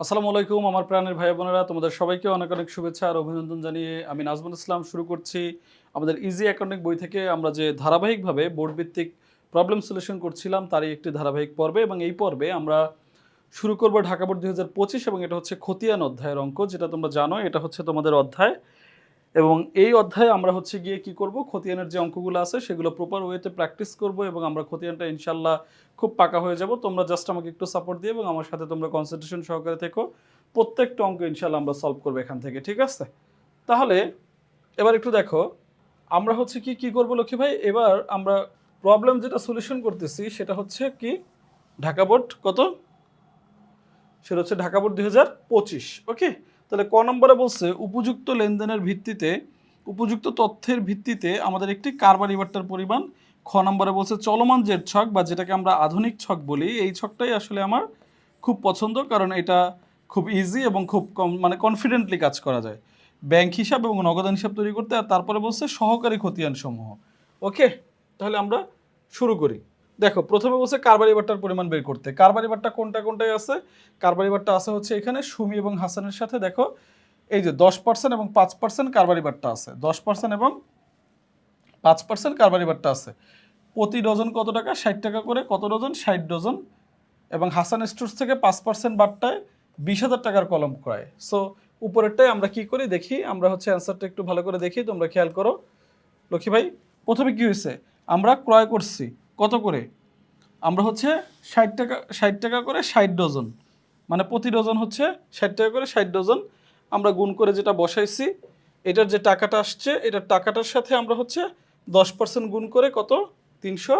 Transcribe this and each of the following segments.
আসসালামু আলাইকুম, আমার প্রাণের ভাই বোনেরা, তোমাদের সবাইকে অনেক অনেক শুভেচ্ছা আর অভিনন্দন জানিয়ে আমি নাজমুল ইসলাম শুরু করছি। আমাদের ইজি অ্যাকাউন্টিং বই থেকে আমরা যে ধারাবাহিকভাবে বোর্ড ভিত্তিক প্রবলেম সলিউশন করছিলাম, তারই একটি ধারাবাহিক পর্বে এবং এই পর্বে আমরা শুরু করব ঢাকা বোর্ড দুই হাজার পঁচিশ এবং এটা হচ্ছে খতিয়ান অধ্যায়ের অঙ্ক, যেটা তোমরা জানো, এটা হচ্ছে তোমাদের অধ্যায়। এবং এই অধ্যায়ে আমরা হচ্ছে গিয়ে কি করব? খতিয়ানের যে অঙ্কগুলো আছে, সেগুলো প্রপার ওয়েতে প্র্যাকটিস করব এবং আমরা খতিয়ানটা ইনশাল্লাহ খুব পাকা হয়ে যাব। তোমরা জাস্ট আমাকে একটু সাপোর্ট দিয়ে এবং আমার সাথে তোমরা কনসেন্ট্রেশন সহকারে থেকো। প্রত্যেকটা অঙ্ক ইনশাল্লাহ আমরা সলভ করব এখান থেকে, ঠিক আছে? তাহলে এবার একটু দেখো, আমরা হচ্ছে কি কি করব লক্ষ্মী ভাই? এবার আমরা প্রবলেম যেটা সলিউশন করতেছি, সেটা হচ্ছে কি? ঢাকা বোর্ড কত? সেটা হচ্ছে ঢাকা বোর্ড দুই হাজার পঁচিশ ওকে তাহলে ক নম্বরে বলছে, উপযুক্ত লেনদেনের ভিত্তিতে, উপযুক্ত তথ্যের ভিত্তিতে আমাদের একটি কারবার বাট্টার পরিমাণ। খ নম্বরে বলছে, চলমান জের ছক বা যেটাকে আমরা আধুনিক ছক বলি, এই ছকটাই আসলে আমার খুব পছন্দ কারণ এটা খুব ইজি এবং খুব কম মানে কনফিডেন্টলি কাজ করা যায়। ব্যাংক হিসাব এবং নগদান হিসাব তৈরি করতে আর তারপরে বলছে সহকারী খতিয়ান সমূহ ওকে, তাহলে আমরা শুরু করি। দেখো, প্রথমে বলছে কারবারি বাট্টার পরিমাণ বের করতে। কারবারি বাট্টা কোনটা, কোনটায় আছে? কারবারি বাট্টা আছে হচ্ছে এখানে সুমি এবং হাসানের সাথে। দেখো, এই যে দশ পার্সেন্ট এবং পাঁচ পার্সেন্ট কারবারি বাট্টা আছে। দশ পার্সেন্ট এবং পাঁচ পার্সেন্ট কারবারি বাট্টা আছে। প্রতি ডজন কত টাকা? ষাট টাকা করে। কত ডজন? ষাট ডজন। এবং হাসান স্টোর্স থেকে পাঁচ পার্সেন্ট বাট্টায় বিশ হাজার টাকার কলম ক্রয়। সো উপরেরটাই আমরা কি করি? দেখি, আমরা হচ্ছে অ্যান্সারটা একটু ভালো করে দেখি। তোমরা খেয়াল করো। লক্ষ্মী ভাই, প্রথমে কি হয়েছে? আমরা ক্রয় করছি। কত করে? আমরা হচ্ছে ষাট টাকা ষাট টাকা করে ষাট ডজন। মানে প্রতি ডজন হচ্ছে ষাট টাকা করে ষাট ডজন আমরা গুণ করে যেটা বসাইছি, এটার যে টাকাটা আসছে, এটার টাকাটার সাথে আমরা হচ্ছে দশ পার্সেন্ট গুণ করে কত? তিনশো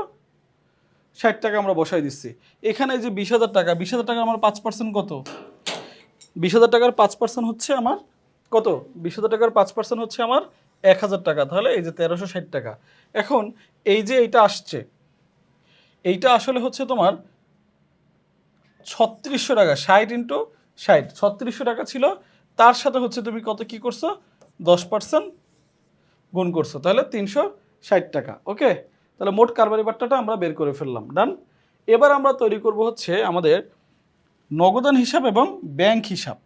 ষাট টাকা আমরা বসাই দিচ্ছি। এখানে যে বিশ হাজার টাকা, বিশ হাজার টাকা আমার পাঁচ পার্সেন্ট কত? বিশ হাজার টাকার পাঁচ পার্সেন্ট হচ্ছে আমার কত? বিশ হাজার টাকার পাঁচ পার্সেন্ট হচ্ছে আমার এক হাজার টাকা, তাহলে এই যে তেরোশো ষাট টাকা। এখন এই যে এইটা আসছে এইটা আসলে হচ্ছে তোমার ছত্রিশশো টাকা, ষাট ইন্টু ষাট। ছত্রিশশো টাকা ছিল। তার সাথে হচ্ছে তুমি কত কি করছ? দশ পার্সেন্ট গুণ করছ। তাহলে তিনশো ষাট টাকা। ওকে? তাহলে মোট কারবারি বাট্টাটা আমরা বের করে ফেললাম। ডান। এবার আমরা তৈরি করব হচ্ছে আমাদের নগদান হিসাব এবং ব্যাংক হিসাব।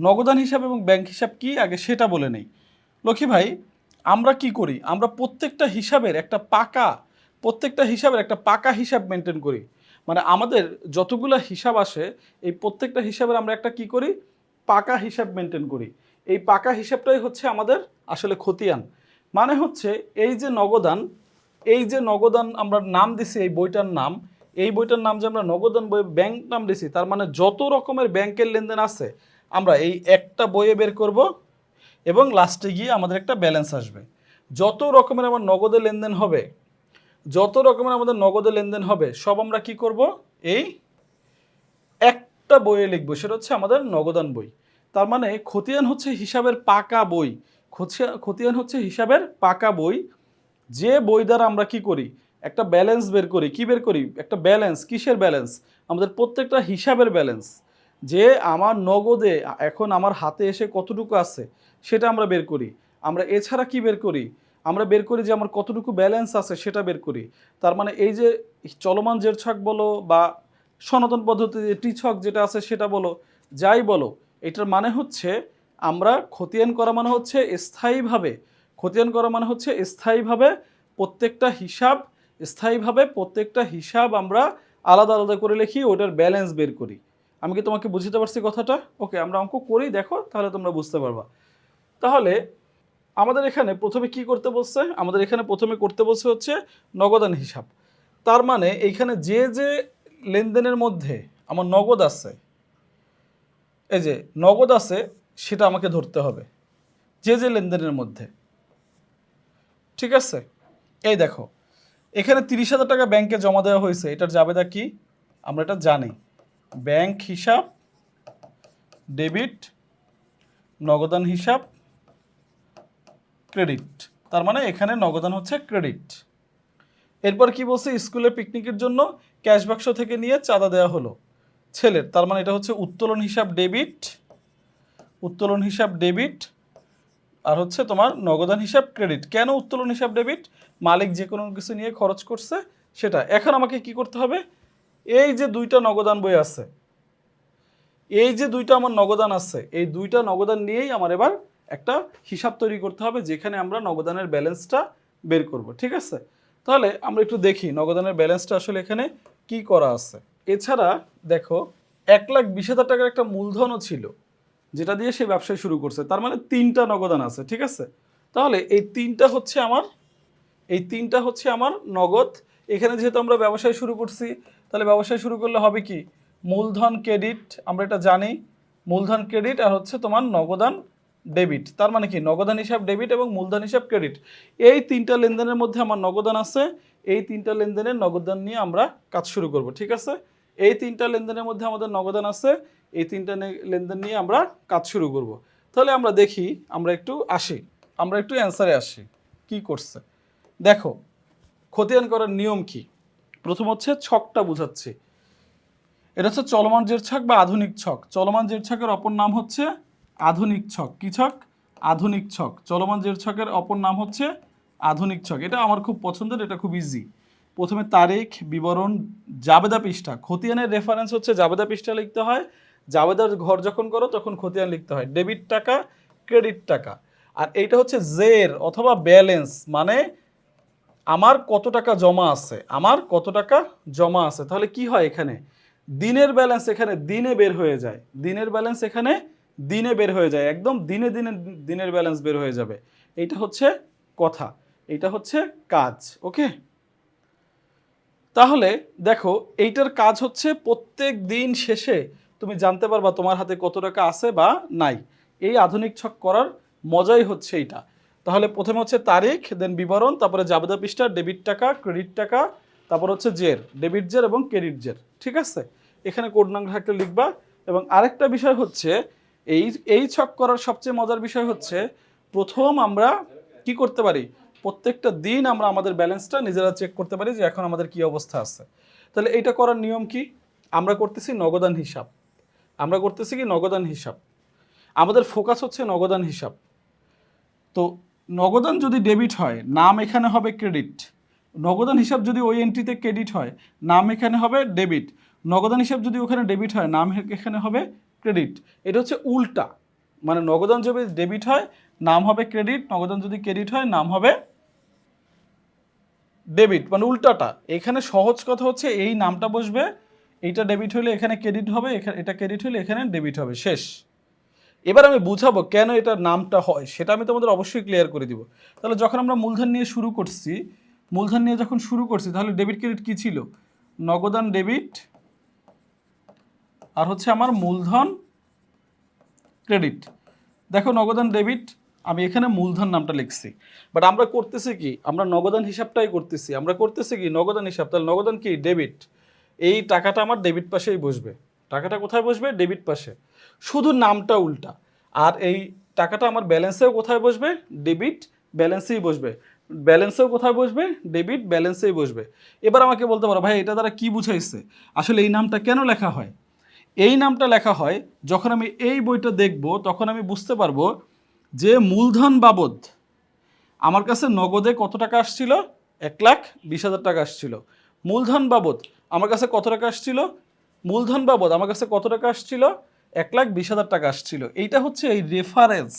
নগদান হিসাব এবং ব্যাংক হিসাব কি? আগে সেটা বলে নেই। লক্ষ্মী ভাই, আমরা কি করি? আমরা প্রত্যেকটা হিসাবের একটা পাকা প্রত্যেকটা হিসাবের একটা পাকা হিসাব মেনটেন করি। মানে আমাদের যতগুলো হিসাব আসে, এই প্রত্যেকটা হিসাবের আমরা একটা কি করি? পাকা হিসাব মেনটেন করি। এই পাকা হিসাবটাই হচ্ছে আমাদের আসলে খতিয়ান। মানে হচ্ছে এই যে নগদান, এই যে নগদান আমরা নাম দিছি, এই বইটার নাম, এই বইটার নাম যে আমরা নগদান বই ব্যাংক নাম দিছি, তার মানে যত রকমের ব্যাংকের লেনদেন আছে, আমরা এই একটা বইয়ে বের করব এবং লাস্টে গিয়ে আমাদের একটা ব্যালেন্স আসবে। যত রকমের আমার নগদে লেনদেন হবে যত রকমের আমাদের নগদে লেনদেন হবে, সব আমরা কি করব? এই একটা বইয়ে লিখব, সেটা হচ্ছে আমাদের নগদান বই। তার মানে খতিয়ান হচ্ছে হিসাবের পাকা বই। খতিয়া- খতিয়ান হচ্ছে হিসাবের পাকা বই। যে বই দ্বারা আমরা কি করি? একটা ব্যালেন্স বের করি। কি বের করি? একটা ব্যালেন্স, কিসের ব্যালেন্স? আমাদের প্রত্যেকটা হিসাবের ব্যালেন্স। যে আমার নগদে, এখন আমার হাতে এসে কতটুকু আছে, সেটা আমরা বের করি। আমরা এছাড়া কি বের করি? আমরা বের করি যে আমার কতটুকু ব্যালেন্স আছে সেটা বের করি। তার মানে এই যে চলমান জের ছক বলো বা সনাতন পদ্ধতিতে টি ছক যেটা আছে সেটা বলো, যাই বলো, এটার মানে হচ্ছে আমরা খতিয়ান করা মানে হচ্ছে স্থায়ীভাবে, খতিয়ান করা মানে হচ্ছে স্থায়ীভাবে প্রত্যেকটা হিসাব, স্থায়ীভাবে প্রত্যেকটা হিসাব আমরা আলাদা আলাদা করে লিখি, ওটার ব্যালেন্স বের করি। আমি কি তোমাকে বুঝতে পারছি কথাটা? ওকে আমরা অঙ্ক করি, দেখো, তাহলে তোমরা বুঝতে পারবা। তাহলে আমাদের এখানে প্রথমে কি করতে বলছে? আমাদের এখানে প্রথমে করতে বলছে হচ্ছে নগদান হিসাব। তার মানে এইখানে যে যে লেনদেনের মধ্যে আমার নগদ আছে, এই যে নগদ আছে সেটা আমাকে ধরতে হবে, যে যে লেনদেনের মধ্যে। ঠিক আছে? এই দেখো, এখানে তিরিশ হাজার টাকা ব্যাংকে জমা দেওয়া হয়েছে, এটার জাবেদা কি? আমরা এটা জানি। ব্যাংক হিসাব, ডেবিট, নগদান হিসাব ক্রেডিট তার মানে এখানে নগদান হচ্ছে ক্রেডিট এরপর কি বলছে? স্কুলে পিকনিকের জন্য ক্যাশ বাক্স থেকে নিয়ে চাঁদা দেওয়া হলো। ছেলের, তার মানে এটা হচ্ছে উত্তোলন হিসাব ডেবিট উত্তোলন হিসাব ডেবিট আর হচ্ছে তোমার নগদান হিসাব ক্রেডিট কেন উত্তোলন হিসাব ডেবিট মালিক যে কোনো কিছু নিয়ে খরচ করছে সেটা। এখন আমাকে কি করতে হবে? এই যে দুইটা নগদান বই আছে, এই যে দুইটা আমার নগদান আছে, এই দুইটা নগদান নিয়েই আমার এবার একটা হিসাব তৈরি করতে হবে যেখানে আমরা নগদানের ব্যালেন্সটা বের করব, ঠিক আছে? তাহলে আমরা একটু দেখি নগদানের ব্যালেন্সটা আসলে এখানে কি করা আছে। এছাড়া দেখো, এক লাখ বিশ হাজার টাকার একটা মূলধনও ছিল, যেটা দিয়ে সে ব্যবসায় শুরু করছে। তার মানে তিনটা নগদান আছে, ঠিক আছে? তাহলে এই তিনটা হচ্ছে আমার, এই তিনটা হচ্ছে আমার নগদ। এখানে যেহেতু আমরা ব্যবসায় শুরু করছি, তাহলে ব্যবসায় শুরু করলে হবে কি? মূলধন ক্রেডিট, আমরা এটা জানি, মূলধন ক্রেডিট আর হচ্ছে তোমার নগদান ডেবিট তার মানে কি? নগদান হিসাব ডেবিট এবং মূলধন হিসাব ক্রেডিট এই তিনটা লেনদেনের মধ্যে আমার নগদান আছে। এই তিনটা লেনদেনের নগদান নিয়ে আমরা কাজ শুরু করব, ঠিক আছে? এই তিনটা লেনদেনের মধ্যে আমাদের নগদান আছে। এই তিনটা লেনদেন নিয়ে আমরা কাজ শুরু করব। তাহলে আমরা দেখি, আমরা একটু আসি। আমরা একটু অ্যান্সারে আসি। কি করছে? দেখো, খতিয়ান করার নিয়ম কি? প্রথম হচ্ছে ছকটা বুঝাচ্ছি। এটা হচ্ছে চলমান জের ছক বা আধুনিক ছক। চলমান জের ছকের অপর নাম হচ্ছে আধুনিক ছক। কি ছক? আধুনিক ছক। চলমান জের ছকের অপর নাম হচ্ছে আধুনিক ছক। এটা আমার খুব পছন্দের, এটা খুব ইজি প্রথমে তারিখ, বিবরণ, জাবেদা পৃষ্ঠা। খতিয়ানের রেফারেন্স হচ্ছে জাবেদা পৃষ্ঠা লিখতে হয়। জাবেদার ঘর যখন করো, তখন খতিয়ান লিখতে হয়। ডেবিট টাকা ক্রেডিট টাকা। আর এইটা হচ্ছে জের অথবা ব্যালেন্স মানে আমার কত টাকা জমা আছে। আমার কত টাকা জমা আছে। তাহলে কি হয় এখানে? দিনের ব্যালেন্স এখানে দিনে বের হয়ে যায়। দিনের ব্যালেন্স এখানে দিনে বের হয়ে যায়, একদম দিনে দিনে দিনের ব্যালেন্স বের হয়ে যাবে। এইটা হচ্ছে কথা এইটা হচ্ছে কাজ ওকে তাহলে দেখো, এইটার কাজ হচ্ছে প্রত্যেক দিন শেষে তুমি জানতে পারবা তোমার হাতে কত টাকা আছে বা নাই। এই আধুনিক ছক করার মজাই হচ্ছে এইটা। তাহলে প্রথমে হচ্ছে তারিখ দেন বিবরণ, তারপরে জাবেদা পৃষ্ঠা ডেবিট টাকা ক্রেডিট টাকা, তারপর হচ্ছে জের ডেবিট জের এবং ক্রেডিট জের, ঠিক আছে? এখানে কোড নাম থাকলে লিখবা। এবং আরেকটা বিষয় হচ্ছে এই এই ছক করার সবচেয়ে মজার বিষয় হচ্ছে প্রথম আমরা কি করতে পারি? প্রত্যেকটা দিন আমরা আমাদের ব্যালেন্সটা নিজেরা চেক করতে পারি যে এখন আমাদের কি অবস্থা আছে। তাহলে এইটা করার নিয়ম কি? আমরা করতেছি নগদান হিসাব। আমরা করতেছি কি? নগদান হিসাব। আমাদের ফোকাস হচ্ছে নগদান হিসাব। তো নগদান যদি ডেবিট হয়, নাম এখানে হবে ক্রেডিট নগদান হিসাব যদি ওই এন্ট্রিতে ক্রেডিট হয়, নাম এখানে হবে ডেবিট নগদান হিসাব যদি ওখানে ডেবিট হয়, নাম এখানে হবে ক্রেডিট এটা হচ্ছে উল্টা। মানে নগদান যদি ডেবিট হয়, নাম হবে ক্রেডিট নগদান যদি ক্রেডিট হয়, নাম হবে ডেবিট মানে উল্টাটা। এখানে সহজ কথা হচ্ছে, এই নামটা বসবে, এইটা ডেবিট হলে এখানে ক্রেডিট হবে এখানে এটা ক্রেডিট হলে এখানে ডেবিট হবে, শেষ। এবার আমি বুঝাবো কেন এটার নামটা হয়, সেটা আমি তোমাদের অবশ্যই ক্লিয়ার করে দিব। তাহলে যখন আমরা মূলধন নিয়ে শুরু করছি, মূলধন নিয়ে যখন শুরু করছি, তাহলে ডেবিট ক্রেডিট কি ছিল? নগদান ডেবিট আর হচ্ছে আমার মূলধন ক্রেডিট দেখো নগদান ডেবিট আমি এখানে মূলধন নামটা লিখছি। বাট আমরা করতেছি কি? আমরা নগদান হিসাবটাই করতেছি। আমরা করতেছি কি? নগদান হিসাব। তাহলে নগদান কি? ডেবিট এই টাকাটা আমার ডেবিট পাশেই বসবে। টাকাটা কোথায় বসবে? ডেবিট পাশে। শুধু নামটা উল্টা। আর এই টাকাটা আমার ব্যালেন্সেও কোথায় বসবে? ডেবিট ব্যালেন্সেই বসবে। ব্যালেন্সেও কোথায় বসবে? ডেবিট ব্যালেন্সেই বসবে। এবার আমাকে বলতে পারো, ভাই, এটা দ্বারা কি বুঝাইছে? আসলে এই নামটা কেন লেখা হয়? এই নামটা লেখা হয়, যখন আমি এই বইটা দেখব, তখন আমি বুঝতে পারব যে মূলধন বাবদ আমার কাছে নগদে কত টাকা আসছিল? এক লাখ বিশ হাজার টাকা আসছিল। মূলধন বাবদ আমার কাছে কত টাকা আসছিল? মূলধন বাবদ আমার কাছে কত টাকা আসছিল? এক লাখ বিশ হাজার টাকা আসছিল। এইটা হচ্ছে এই রেফারেন্স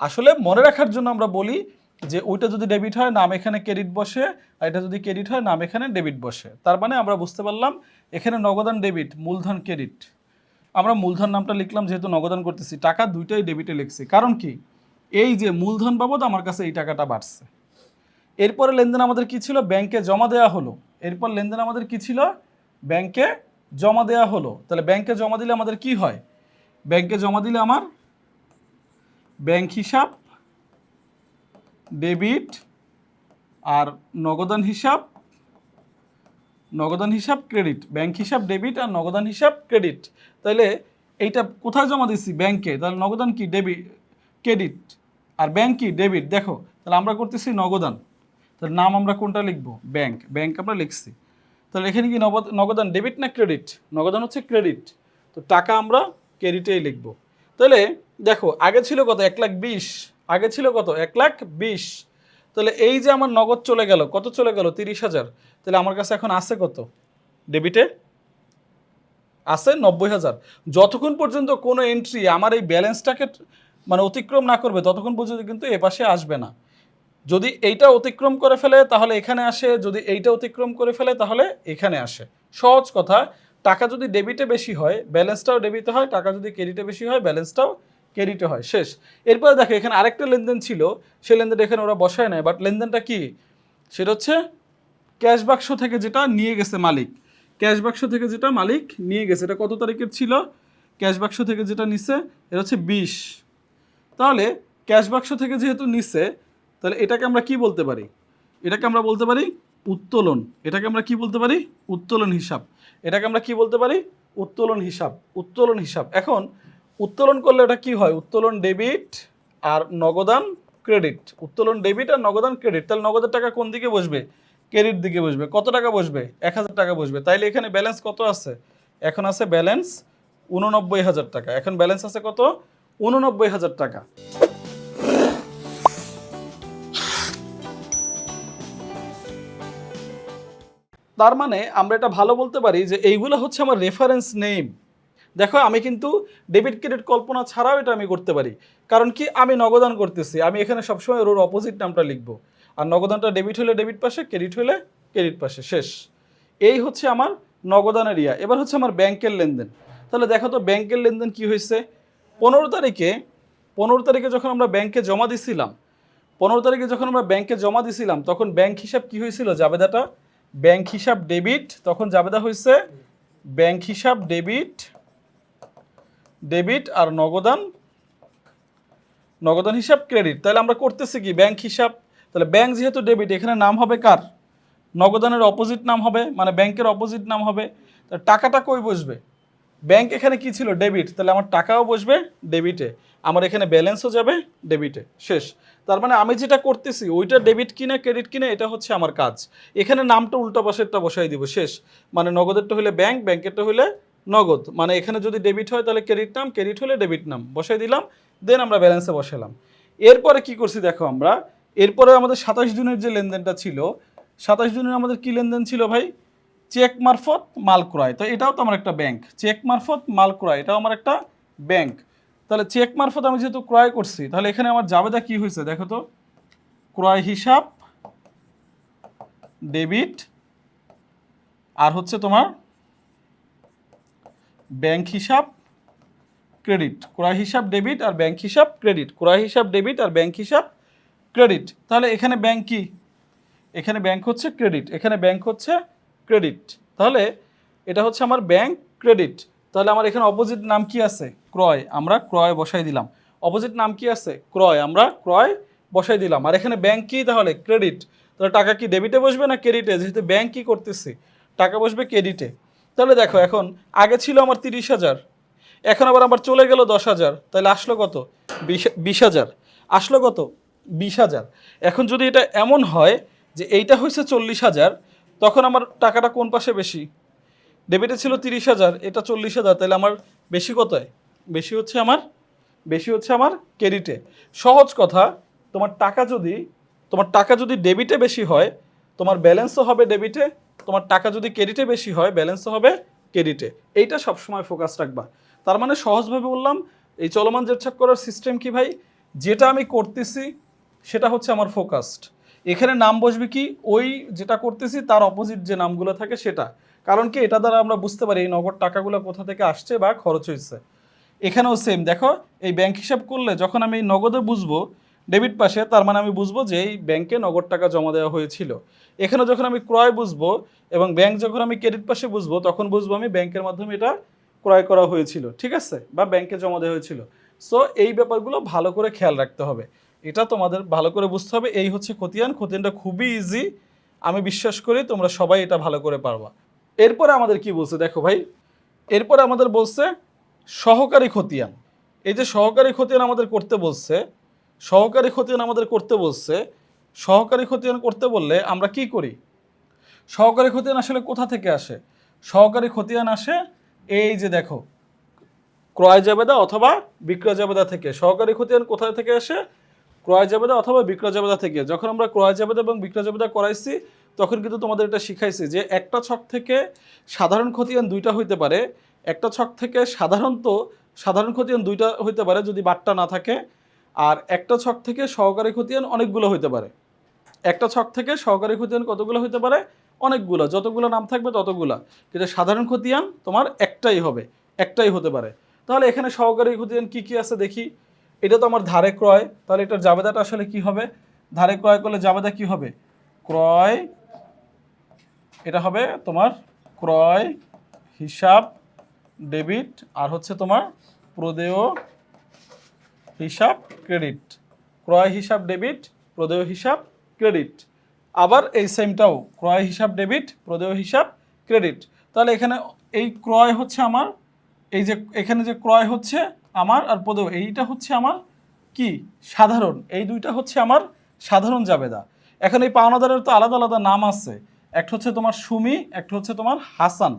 আসলে মনে রাখার জন্য আমরা বলি যে ওইটা যদি ডেবিট হয়, নাম এখানে ক্রেডিট বসে, আর এটা যদি ক্রেডিট হয়, নাম এখানে ডেবিট বসে। তার মানে আমরা বুঝতে পারলাম, এখানে নগদান ডেবিট মূলধন ক্রেডিট আমরা মূলধন নামটা লিখলাম, যেহেতু নগদান করতেছি, টাকা দুইটাই ডেবিটে লিখছি। কারণ কি? এই যে মূলধন বাবদ, আমার কাছে এই টাকাটা বাড়ছে। এরপরে লেনদেন আমাদের কি ছিল? ব্যাংকে জমা দেওয়া হলো। এরপর লেনদেন আমাদের কি ছিল? ব্যাংকে জমা দেওয়া হলো। তাহলে ব্যাংকে জমা দিলে আমাদের কি হয়? ব্যাংকে জমা দিলে আমার ব্যাংক হিসাব ডেবিট আর নগদান হিসাব নগদান হিসাব ক্রেডিট, ব্যাংক হিসাব ডেবিট আর নগদান হিসাব ক্রেডিট। তাহলে এইটা কোথায় জমা দিচ্ছি ব্যাংকে। তাহলে নগদান কি? Debit credit. আর ব্যাংক কি? ডেবিট। দেখো, তাহলে আমরা করতেছি নগদান। তাহলে নাম আমরা কোনটা লিখব? ব্যাংক। ব্যাংক আমরা লিখছি। তাহলে এখানে কি নগদ- নগদান ডেবিট না ক্রেডিট? নগদান হচ্ছে ক্রেডিট। তো টাকা আমরা ক্রেডিটেই লিখব। তাহলে দেখো, আগে ছিল কত? এক লাখ বিশ। আগে ছিল কত? এক লাখ বিশ। তাহলে এই যে আমার নগদ চলে গেল, কত চলে গেল? তিরিশ হাজার। তাহলে আমার কাছে এখন আছে কত? ডেবিটে? আছে নব্বই হাজার। যতক্ষণ পর্যন্ত কোনো এন্ট্রি আমার এই ব্যালেন্সটাকে মানে অতিক্রম না করবে, ততক্ষণ পর্যন্ত কিন্তু এ পাশে আসবে না। যদি এইটা অতিক্রম করে ফেলে, তাহলে এখানে আসে। যদি এইটা অতিক্রম করে ফেলে, তাহলে এখানে আসে। সহজ কথা, টাকা যদি ডেবিটে বেশি হয় ব্যালেন্সটাও ডেবিটে হয়, টাকা যদি ক্রেডিটে বেশি হয় ব্যালেন্সটাও ক্রেডিটে হয়, শেষ। এরপরে দেখো, এখানে আরেকটা লেনদেন ছিল, সেই লেনদেন এখানে ওরা বসায় নেয়, বাট লেনদেনটা কি? সেটা হচ্ছে ক্যাশ বাক্স থেকে যেটা নিয়ে গেছে মালিক। ক্যাশ বাক্স থেকে যেটা মালিক নিয়ে গেছে, এটা কত তারিখের ছিল? ক্যাশ বাক্স থেকে যেটা নিছে, এটা হচ্ছে বিশ। তাহলে ক্যাশ বাক্স থেকে যেহেতু নিছে, তাহলে এটাকে আমরা কি বলতে পারি? এটাকে আমরা বলতে পারি উত্তোলন। এটাকে আমরা কি বলতে পারি? উত্তোলন হিসাব। এটাকে আমরা কি বলতে পারি? উত্তোলন হিসাব। উত্তোলন হিসাব। এখন উত্তোলন করলে এটা কি হয়? উত্তোলন ডেবিট আর নগদান ক্রেডিট। উত্তোলন ডেবিট আর নগদান ক্রেডিট। তাহলে নগদের টাকা কোন দিকে বসবে? ক্রেডিট দিকে বসবে। কত টাকা বসবে? এক হাজার টাকা বসবে। তাইলে এখানে ব্যালেন্স কত আছে? এখন আছে ব্যালেন্স উননব্বই হাজার টাকা। এখন ব্যালেন্স আছে কত? উননব্বই হাজার টাকা। তার মানে আমরা এটা ভালো বলতে পারি যে এইগুলো হচ্ছে আমার রেফারেন্স নেম দেখো, আমি কিন্তু ডেবিট ক্রেডিট কল্পনা ছাড়াও এটা আমি করতে পারি। কারণ কি? আমি নগদান করতেছি। আমি এখানে সবসময় ওর অপোজিট নামটা লিখব। আর নগদানটা ডেবিট হলে ডেবিট পাশে ক্রেডিট হলে ক্রেডিট পাশে। শেষ। এই হচ্ছে আমার নগদানের ইয়া। এবার হচ্ছে আমার ব্যাংকের লেনদেন। তাহলে দেখো তো, ব্যাংকের লেনদেন কি হয়েছে? পনেরো তারিখে পনেরো তারিখে যখন আমরা ব্যাংকে জমা দিছিলাম, পনেরো তারিখে যখন আমরা ব্যাংকে জমা দিছিলাম, তখন ব্যাংক হিসাব কি হয়েছিল জাবেদাটা? ব্যাংক হিসাব ডেবিট তখন জাবেদা হয়েছে ব্যাংক হিসাব ডেবিট ডেবিট আর নগদান নগদান হিসাব ক্রেডিট। তাহলে আমরা করতেছি কি? ব্যাংক হিসাব। তাহলে ব্যাংক যেহেতু ডেবিট, এখানে নাম হবে কার? নগদানের অপোজিট নাম হবে মানে ব্যাংকের অপোজিট নাম হবে। তা টাকাটা কই বসবে? ব্যাংক এখানে কি ছিল? ডেবিট। তাহলে আমার টাকাও বসবে ডেবিটে। আমার এখানে ব্যালেন্সও যাবে ডেবিটে। শেষ। তার মানে আমি যেটা করতেছি, ওইটা ডেবিট কিনে, ক্রেডিট কিনে, এটা হচ্ছে আমার কাজ। এখানে নামটা উল্টো পাশেরটা বসাই দিব। শেষ। মানে নগদেরটা হলে ব্যাংক, ব্যাংকেরটা হলে নগদ। মানে এখানে যদি ডেবিট হয়, তাহলে ক্রেডিট নাম ক্রেডিট হলে ডেবিট নাম। বসাই দিলাম দেন আমরা ব্যালেন্সে বসালাম। এরপরে কি করছি দেখো আমরা? এরপরে আমাদের সাতাশ জুনের যে লেনদেনটা ছিল, সাতাশ জুনের আমাদের কি লেনদেন ছিল ভাই? চেক মারফত, মাল ক্রয়। তো এটাও তো আমার একটা ব্যাংক চেক মারফত, মাল ক্রয়। এটাও আমার একটা ব্যাংক তাহলে চেক মারফত আমি যেহেতু ক্রয় করছি, তাহলে এখানে আমার জাবেদা কি হয়েছে দেখো তো? ক্রয় হিসাব ডেবিট আর হচ্ছে তোমার ব্যাংক হিসাব, ক্রেডিট। ক্রয় হিসাব, ডেবিট আর ব্যাংক হিসাব, ক্রেডিট। ক্রয় হিসাব, ডেবিট আর ব্যাংক হিসাব, ক্রেডিট। তাহলে এখানে ব্যাংক কি? এখানে ব্যাংক হচ্ছে ক্রেডিট। এখানে ব্যাংক হচ্ছে ক্রেডিট। তাহলে এটা হচ্ছে আমার ব্যাংক ক্রেডিট। তাহলে আমার এখানে অপোজিট নাম কি আছে? ক্রয়। আমরা ক্রয় বসাই দিলাম। অপোজিট নাম কি আছে? ক্রয়। আমরা ক্রয় বসাই দিলাম। আর এখানে ব্যাংক কি? তাহলে ক্রেডিট। তাহলে টাকা কি ডেবিটে বসবে না ক্রেডিটে? যেহেতু ব্যাংক কি করতেছি? টাকা বসবে ক্রেডিটে। তাহলে দেখো, এখন আগে ছিল আমার তিরিশ হাজার, এখন আবার আমার চলে গেল দশ হাজার, তাহলে আসলো কত? বিশ হাজার। আসলো কত? বিশ হাজার। এখন যদি এটা এমন হয় যে এইটা হয়েছে চল্লিশ হাজার, তখন আমার টাকাটা কোন পাশে বেশি? ডেবিটে ছিল তিরিশ হাজার, এটা চল্লিশ হাজার, তাহলে আমার বেশি কত বেশি হচ্ছে আমার, বেশি হচ্ছে আমার ক্রেডিটে সহজ কথা, তোমার টাকা যদি, তোমার টাকা যদি ডেবিটে বেশি হয়, তোমার ব্যালেন্সও হবে ডেবিটে তোমার টাকা যদি ক্রেডিটে বেশি হয় ব্যালেন্সও হবে ক্রেডিটে এইটা সবসময় ফোকাস রাখবা। তার মানে সহজভাবে বললাম, এই চলমান জেটছাক করার সিস্টেম কি ভাই? যেটা আমি করতেছি, সেটা হচ্ছে আমার ফোকাসড এখানে নাম বসবে কি? ওই যেটা করতেছি, তার অপোজিট যে নামগুলো থাকে, সেটা। কারণ কি? এটা দ্বারা আমরা বুঝতে পারি এই নগদ টাকাগুলো কোথা থেকে আসছে বা খরচ হয়েছে। এখানেও সেম দেখো, এই ব্যাংক হিসাব করলে যখন আমি এই নগদে বুঝব ডেবিট পাশে, তার মানে আমি বুঝব যে এই ব্যাংকে নগদ টাকা জমা দেওয়া হয়েছিল। এখানে যখন আমি ক্রয় বুঝব এবং ব্যাংক যখন আমি ক্রেডিট পাশে বুঝব, তখন বুঝব আমি ব্যাংকের মাধ্যমে এটা ক্রয় করা হয়েছিল, ঠিক আছে? বা ব্যাংকে জমা দেওয়া হয়েছিল। সো এই ব্যাপারগুলো ভালো করে খেয়াল রাখতে হবে। এটা তোমাদের ভালো করে বুঝতে হবে। এই হচ্ছে খতিয়ান। খতিয়ানটা খুবই ইজি আমি বিশ্বাস করি তোমরা সবাই এটা ভালো করে পারবা। এরপরে আমাদের কি বলছে দেখো ভাই? এরপরে আমাদের বলছে সহকারী খতিয়ান। এই যে সহকারী খতিয়ান আমাদের করতে বলছে সহকারী খতিয়ান আমাদের করতে বলছে। সহকারী খতিয়ান করতে বললে আমরা কি করি? সহকারী খতিয়ান আসলে কোথা থেকে আসে? সহকারী খতিয়ান আসে এই যে দেখো, ক্রয় জাবেদা অথবা বিক্রয় জাবেদা থেকে। সহকারী খতিয়ান কোথায় থেকে আসে? ক্রয় জাবেদা অথবা বিক্রয় জাবেদা থেকে। যখন আমরা ক্রয় জাবেদা এবং বিক্রয় জাবেদা করাইছি, তখন কিন্তু তোমাদের এটা শিখাইছি যে একটা ছক থেকে সাধারণ খতিয়ান দুইটা হইতে পারে। একটা ছক থেকে সাধারণত সাধারণ খতিয়ান দুইটা হইতে পারে যদি বাট্টা না থাকে। আর একটা ছক থেকে সহকারী খতিয়ান অনেকগুলো হইতে পারে। একটা ছক থেকে সহকারী খতিয়ান কতগুলো হইতে পারে? অনেকগুলো, যতগুলো নাম থাকবে ততগুলো। কিন্তু সাধারণ খতিয়ান তোমার একটাই হবে, একটাই হতে পারে। তাহলে এখানে সহকারী খতিয়ান কি কি আছে দেখি। এটা তো আমার ধারে ক্রয়, তাহলে এটার জাবেদাটা আসলে কি হবে? ধারে ক্রয় করলে জাবেদা কি হবে? ক্রয়, এটা হবে তোমার ক্রয়, হিসাব, ডেবিট, আর হচ্ছে তোমার প্রদেয় হিসাব ক্রেডিট ক্রয় হিসাব ডেবিট প্রদেয় হিসাব ক্রেডিট আবার এই সেমটাও ক্রয় হিসাব ডেবিট প্রদেয় হিসাব ক্রেডিট তাহলে এখানে এই ক্রয় হচ্ছে আমার, এই যে এখানে যে ক্রয় হচ্ছে আমার আর প্রদেয়, এইটা হচ্ছে আমার কি? সাধারণ। এই দুইটা হচ্ছে আমার সাধারণ জাবেদা। এখন এই পাওনাদারের তো আলাদা আলাদা নাম আছে। একটা হচ্ছে তোমার সুমি, একটা হচ্ছে তোমার হাসান।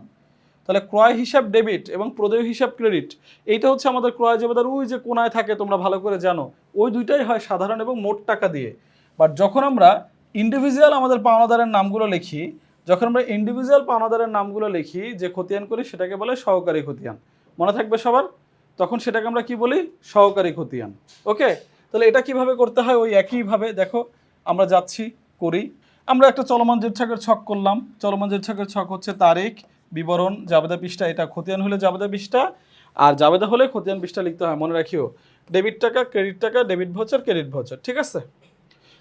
তাহলে ক্রয় হিসাব ডেবিট এবং প্রদেয় হিসাব ক্রেডিট, এইটা হচ্ছে আমাদের ক্রয় জাবেদার ওই যে কোনায় থাকে তোমরা ভালো করে জানো, ওই দুইটাই হয় সাধারণ এবং মোট টাকা দিয়ে। বাট যখন আমরা ইন্ডিভিজুয়াল আমাদের পাওনাদারের নামগুলো লিখি, যখন আমরা ইন্ডিভিজুয়াল পাওনাদারের নামগুলো লিখি, যে খতিয়ান করি সেটাকে বলে সহকারী খতিয়ান। মনে থাকবে সবার? তখন সেটাকে আমরা কি বলি? সহকারী খতিয়ান। ওকে? তাহলে এটা কীভাবে করতে হয়? ওই একইভাবে দেখো, আমরা যাচ্ছি, করি। আমরা একটা চলমান জের ছকের ছক করলাম। চলমান জের ছকের ছক হচ্ছে তারিখ বিবরণ, জাবেদা পৃষ্ঠা, এটা খতিয়ান হলে জাবেদা পৃষ্ঠা, আর জাবেদা হলে খতিয়ান পৃষ্ঠা লিখতে হয়, মনে রাখিও। ডেবিট টাকা, ক্রেডিট টাকা, ডেবিট ভাউচার, ক্রেডিট ভাউচার, ঠিক আছে?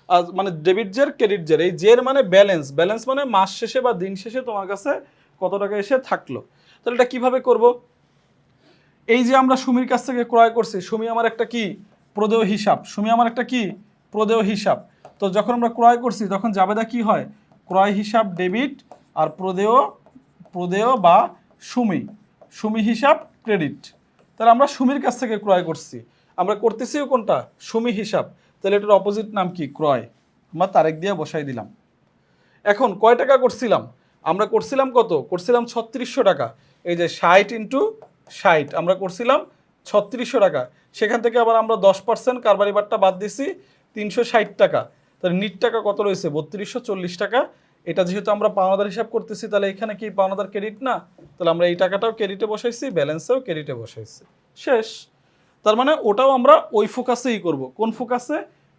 আর মানে ডেবিট জের, ক্রেডিট জের, এই জের মানে ব্যালেন্স। ব্যালেন্স মানে মাস শেষে বা দিন শেষে তোমার কাছে কত টাকা এসে থাকল। তাহলে এটা কীভাবে করব? এই যে আমরা সুমির কাছ থেকে ক্রয় করছি, সুমি আমার একটা কি? প্রদেয় হিসাব। সুমি আমার একটা কি? প্রদেয় হিসাব। তো যখন আমরা ক্রয় করছি, তখন জাবেদা কি হয়? ক্রয় হিসাব, ডেবিট আর প্রদেয় প্রদেয় বা সুমি সুমি হিসাব ক্রেডিট তাহলে আমরা সুমির কাছ থেকে ক্রয় করছি। আমরা করতেছিও কোনটা? সুমি হিসাব। তাহলে এটার অপোজিট নাম কি? ক্রয়। আমরা তারেক দিয়ে বসাই দিলাম। এখন কয় টাকা করছিলাম? আমরা করছিলাম কত? করছিলাম ছত্রিশশো টাকা। এই যে ষাট ইন্টু ষাট, আমরা করছিলাম ছত্রিশশো টাকা। সেখান থেকে আবার আমরা দশ পার্সেন্ট কারবারি বাদ দিছি, তিনশো ষাট টাকা। তাহলে নিট টাকা কত রয়েছে? বত্রিশশো চল্লিশ টাকা। এটা যেহেতু আমরা পাওনাদার হিসাব করতেছি, তাহলে এখানে কি পাওনাদার ক্রেডিট না? তাহলে আমরা এই টাকাটাও ক্রেডিটে বসাইছি ব্যালেন্সেও ক্রেডিটে বসাইছি। শেষ। তার মানে ওটাও আমরা ওই ফোকাসেই করব। কোন ফোকাসে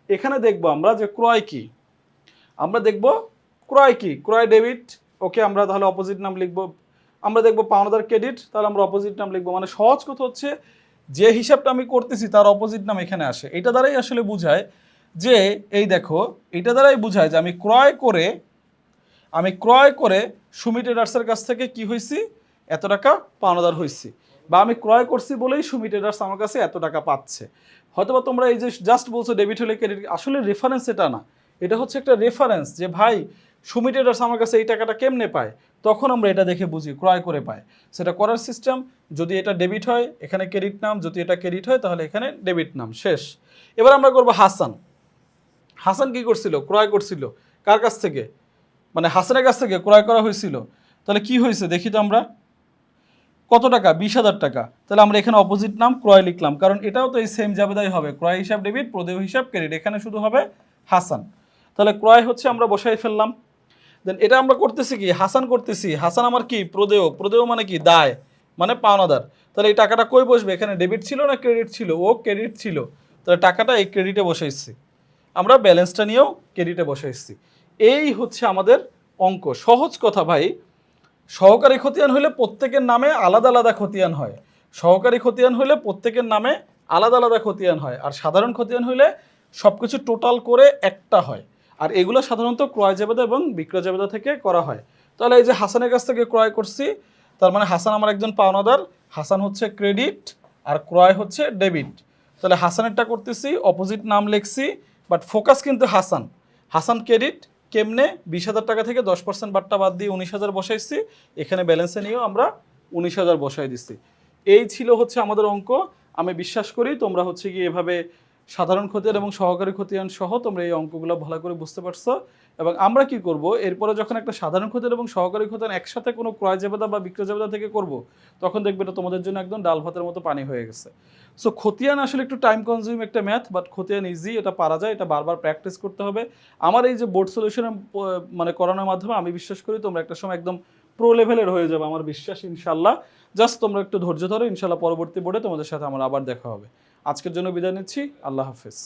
এখানে দেখব আমরা যে ক্রয় কি। আমরা দেখব ক্রয় কি? ক্রয় ডেবিট ওকে আমরা তাহলে অপোজিট নাম লিখব। আমরা দেখব পাওনাদার ক্রেডিট তাহলে আমরা অপোজিট নাম লিখব। মানে সহজ কথা হচ্ছে, যে হিসাবটা আমি করতেছি, তার অপোজিট নাম এখানে আসে। এটা দ্বারাই আসলে বোঝায় যে, এই দেখো, এটা দ্বারাই বোঝায় যে আমি ক্রয় করে আমি ক্রয় করে সুমি ট্রেডার্সের কাছ থেকে কি হয়েছি এত টাকা পাওনাদার হয়েছি বা আমি ক্রয় করছি বলেই সুমি ট্রেডার্স আমার কাছে এত টাকা পাচ্ছে। হয়তোবা তোমরা এই যে জাস্ট বলছো ডেবিট হলে ক্রেডিট আসলে রেফারেন্স এটা না। এটা হচ্ছে একটা রেফারেন্স যে, ভাই, সুমি ট্রেডার্স আমার কাছে এই টাকাটা কেমনে পায়? তখন আমরা এটা দেখে বুঝি, ক্রয় করে পায়। সেটা করার সিস্টেম যদি এটা ডেবিট হয়, এখানে ক্রেডিট নাম, যদি এটা ক্রেডিট হয়, তাহলে এখানে ডেবিট নাম, শেষ। এবার আমরা করব হাসান। হাসান কি করছিল? ক্রয় করছিল। কার কাছ থেকে? মানে হাসানের কাছ থেকে ক্রয় করা হয়েছিল। তাহলে কি হয়েছে দেখি তো আমরা। কত টাকা? বিশ হাজার টাকা। তাহলে আমরা এখানে অপোজিট নাম ক্রয় লিখলাম। কারণ এটাও তো এই সেম জাবেদাই হবে। ক্রয় হিসাব ডেবিট প্রদেয় হিসাব ক্রেডিট এখানে শুধু হবে হাসান। তাহলে ক্রয় হচ্ছে আমরা বসাই ফেললাম। দেন এটা আমরা করতেছি কি? হাসান করতেছি। হাসান আমার কি? প্রদেয়। প্রদেয় মানে কি? দায়। মানে পাওনাদার। তাহলে এই টাকাটা কই বসবে? এখানে ডেবিট ছিল না ক্রেডিট ছিল? ও ক্রেডিট ছিল। তাহলে টাকাটা এই ক্রেডিটে বসাইছি। আমরা ব্যালেন্সটা নিয়েও ক্রেডিটে বসাইছি। এই হচ্ছে আমাদের অঙ্ক। সহজ কথা ভাই, সহকারী খতিয়ান হলে প্রত্যেকের নামে আলাদা আলাদা খতিয়ান হয়। সহকারী খতিয়ান হলে প্রত্যেকের নামে আলাদা আলাদা খতিয়ান হয়। আর সাধারণ খতিয়ান হলে সব কিছু টোটাল করে একটা হয়। আর এগুলো সাধারণত ক্রয় জাবেদা এবং বিক্রয় জাবেদা থেকে করা হয়। তাহলে এই যে হাসানের কাছ থেকে ক্রয় করছি, তার মানে হাসান আমার একজন পাওনাদার। হাসান হচ্ছে ক্রেডিট আর ক্রয় হচ্ছে ডেবিট। তাহলে হাসানেরটা করতেছি, অপোজিট নাম লিখছি, বাট ফোকাস কিন্তু হাসান। হাসান ক্রেডিট কেমনে বিশ হাজার টাকা থেকে দশ পার্সেন্ট বাট্টা বাদ দিয়ে উনিশ হাজার বসাইছি, এখানে ব্যালেন্সে নিয়েও আমরা উনিশ হাজার বসাই দিচ্ছি এই ছিল হচ্ছে আমাদের অঙ্ক। আমি বিশ্বাস করি তোমরা হচ্ছে কি এভাবে সাধারণ খতিয়ান এবং সহকারী খতিয়ান সহ তোমরা এই অঙ্কগুলো ভালো করে বুঝতে পারছ। এবং আমরা কি করব? এরপরে যখন একটা সাধারণ খতিয়ান এবং সহকারী খতিয়ান একসাথে কোনো ক্রয় জাবেদা বা বিক্রয় জাবেদা থেকে করব, তখন দেখবে এটা তোমাদের জন্য একদম ডাল ভাতের মতো পানি হয়ে গেছে। সো খতিয়ান আসলে একটু টাইম কনজিউম একটা ম্যাথ বাট খতিয়ান ইজি এটা পারা যায়, এটা বারবার প্র্যাকটিস করতে হবে। আমার এই যে বোর্ড সলিউশন মানে করানোর মাধ্যমে আমি বিশ্বাস করি তোমরা একটা সময় একদম প্রো লেভেলের হয়ে যাবে, আমার বিশ্বাস ইনশাল্লাহ জাস্ট তোমরা একটু ধৈর্য ধরো ইনশাল্লাহ পরবর্তী বোর্ডে তোমাদের সাথে আমার আবার দেখা হবে। আজকের জন্য বিদায় নিচ্ছি, আল্লাহ হাফেজ।